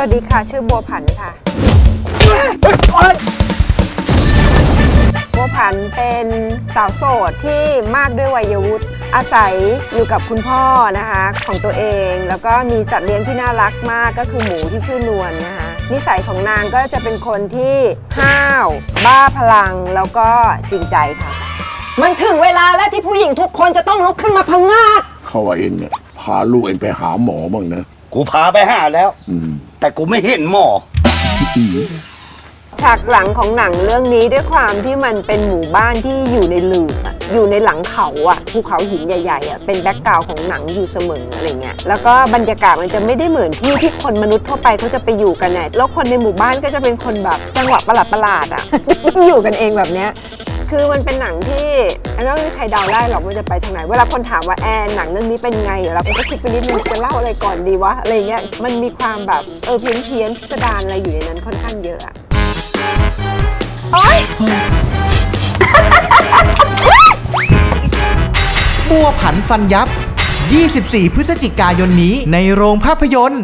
วัสดีค่ะ ชื่อบัวผันค่ะ บัวผันเป็นสาวโสดที่มากด้วยวัยวุฒิอาศัยอยู่กับคุณพ่อนะคะของตัวเอง แล้วก็มีสัตว์เลี้ยงที่น่ารักมากก็คือหมูที่ชื่อนวลนะคะนิสัยของนางก็จะเป็นคนที่ห้าว บ้าพลังแล้วก็จริงใจค่ะ มันถึงเวลาแล้วที่ผู้หญิงทุกคนจะต้องลุกขึ้นมาพังงาดเขาว่าเองเนี่ยพาลูกเองไปหาหมอบ้างนะ กูพาไปหาแล้ว อืม แต่กูไม่เห็นหมอ ฉากหลังของหนังเรื่องนี้ด้วยความที่มันเป็นหมู่บ้านที่อยู่ในหลืบอะอยู่ในหลังเขาอะภูเขาหินใหญ่ๆอะเป็นแบ็กกราวของหนังอยู่เสมออะไรเงี้ยแล้วก็บรรยากาศมันจะไม่ได้เหมือนที่ที่คนมนุษย์ทั่วไปเขาจะไปอยู่กันเนี่ยแล้วคนในหมู่บ้านก็จะเป็นคนแบบจังหวะประหลาดๆอะ อยู่กันเองแบบเนี้ย คือมันเป็นหนังที่ไม่มีใครเดาได้หรอกว่าจะไปทางไหน เวลาคนถามว่าแอนหนังเรื่องนี้เป็นไงเราก็คิดไปนิดนึงจะเล่าอะไรก่อนดีวะอะไรเงี้ยมันมีความแบบเออเพี้ยนเพียนๆพิสดารอะไรอยู่ในนั้นค่อนข้างเยอะอะบัวผันฟันยับ 24 พฤศจิกายนนี้ในโรงภาพยนตร์